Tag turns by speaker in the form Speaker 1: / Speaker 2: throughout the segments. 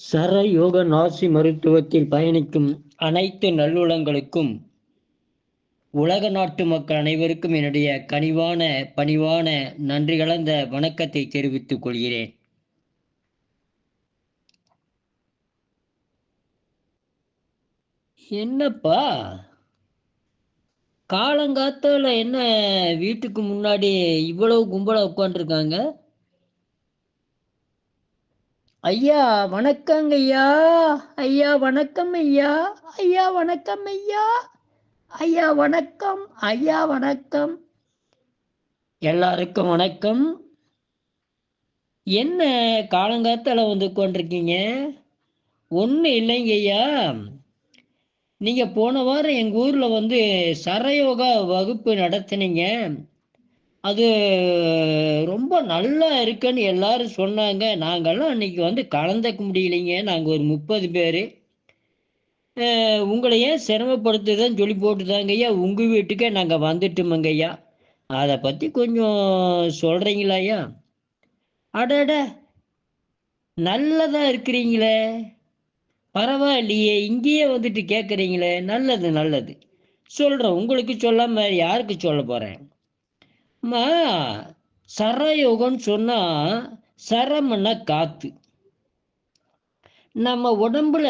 Speaker 1: சர யோக நாசி மருத்துவத்தில் பயணிக்கும் அனைத்து நல்லுளங்களுக்கும் உலக நாட்டு மக்கள் அனைவருக்கும் என்னுடைய கனிவான பணிவான நன்றி கலந்த வணக்கத்தை தெரிவித்துக் கொள்கிறேன். என்னப்பா? காலங்காத்தால என்ன வீட்டுக்கு முன்னாடி இவ்வளவு கும்பலா உட்காந்துருக்காங்க ஐயா வணக்கங்க ஐயா. ஐயா வணக்கம் ஐயா. ஐயா வணக்கம் ஐயா. ஐயா வணக்கம். ஐயா வணக்கம். எல்லாருக்கும் வணக்கம். என்ன காலங்காத்தால வந்து கொண்டிருக்கீங்க ஒன்றும் இல்லைங்க ஐயா. நீங்க போன வாரம் எங்க ஊர்ல வந்து சரயோகா வகுப்பு நடத்தினீங்க. அது ரொம்ப நல்லா இருக்குன்னு எல்லாரும் சொன்னாங்க. நாங்கெல்லாம் அன்னைக்கு வந்து கலந்துக்க முடியலைங்க. நாங்கள் ஒரு முப்பது பேர். உங்களை ஏன் சிரமப்படுத்துதான் சொல்லி போட்டுதாங்க ஐயா. உங்கள் வீட்டுக்கே நாங்கள் வந்துட்டோமுங்க ஐயா. அதை பற்றி கொஞ்சம் சொல்கிறீங்களா ஐயா? அடட நல்லதாக இருக்கிறீங்களே. பரவாயில்லையே. இங்கேயே வந்துட்டு கேட்குறீங்களே நல்லது நல்லது. சொல்கிறேன் உங்களுக்கு சொல்லாமல் யாருக்கு சொல்ல போகிறேன் அம்மா சரயோகம்னு சொன்னால் சரம்னா காற்று நம்ம உடம்புல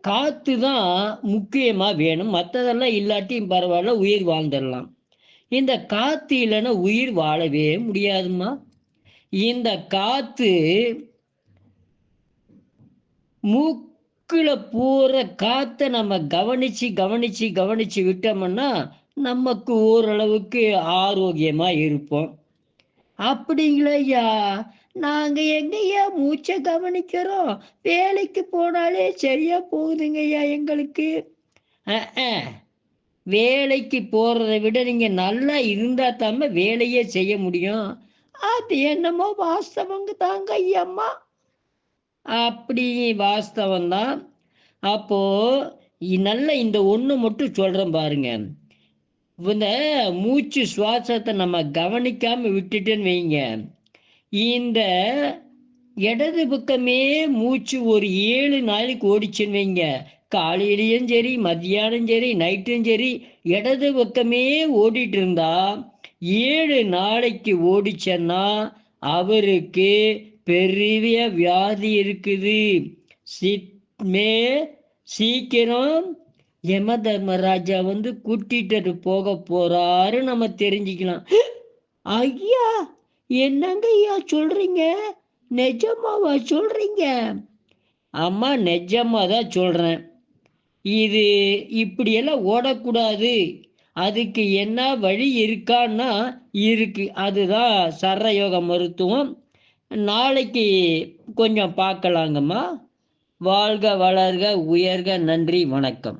Speaker 1: காற்று தான் முக்கியமாக வேணும். மற்றதெல்லாம் இல்லாட்டியும் பரவாயில்ல உயிர் வாழ்ந்துடலாம். இந்த காற்று இல்லைன்னா உயிர் வாழவே முடியாதுமா இந்த காற்று மூக்கில் பூர காற்றை நம்ம கவனித்து கவனித்து கவனித்து விட்டோம்னா நமக்கு ஓரளவுக்கு ஆரோக்கியமாக இருப்போம். அப்படிங்களா ஐயா நாங்கள் எங்கய்யா மூச்சை கவனிக்கிறோம்? வேலைக்கு போனாலே சரியா போகுதுங்க ஐயா எங்களுக்கு வேலைக்கு போகிறத விட நீங்கள் நல்லா இருந்தால் தாம வேலையே செய்ய முடியும். அது என்னமோ வாஸ்தவங்க தாங்க ஐயம்மா. அப்படி வாஸ்தவம் தான் அப்போ நல்ல இந்த ஒன்று மட்டும் சொல்றேன் பாருங்க. இந்த மூச்சு சுவாசத்தை நம்ம கவனிக்காம விட்டுட்டேன்னு வைங்க. இந்த இடது பக்கமே மூச்சு ஒரு ஏழு நாளைக்கு ஓடிச்சுன்னு வைங்க. காலையிலையும் சரி மத்தியானம் சரி நைட்டும் சரி இடது பக்கமே ஓடிட்டு இருந்தா ஏழு நாளைக்கு ஓடிச்சன்னா அவருக்கு பெரிய வியாதி இருக்குது. சித்மே சீக்கிரம் யம தர்மராஜா வந்து கூட்டிட்டு போக போறாரு நம்ம தெரிஞ்சுக்கலாம். ஐயா என்னங்க ஐயா சொல்றீங்க? நிஜமாவா சொல்றீங்க? அம்மா நிஜமா தான் சொல்றேன். இது இப்படியெல்லாம் ஓடக்கூடாது. அதுக்கு என்ன வழி இருக்கான்னா இருக்கு. அதுதான் சரயோக மருத்துவம். நாளைக்கு கொஞ்சம் பார்க்கலாங்கம்மா. வாழ்க வளர்க உயர்க நன்றி வணக்கம்.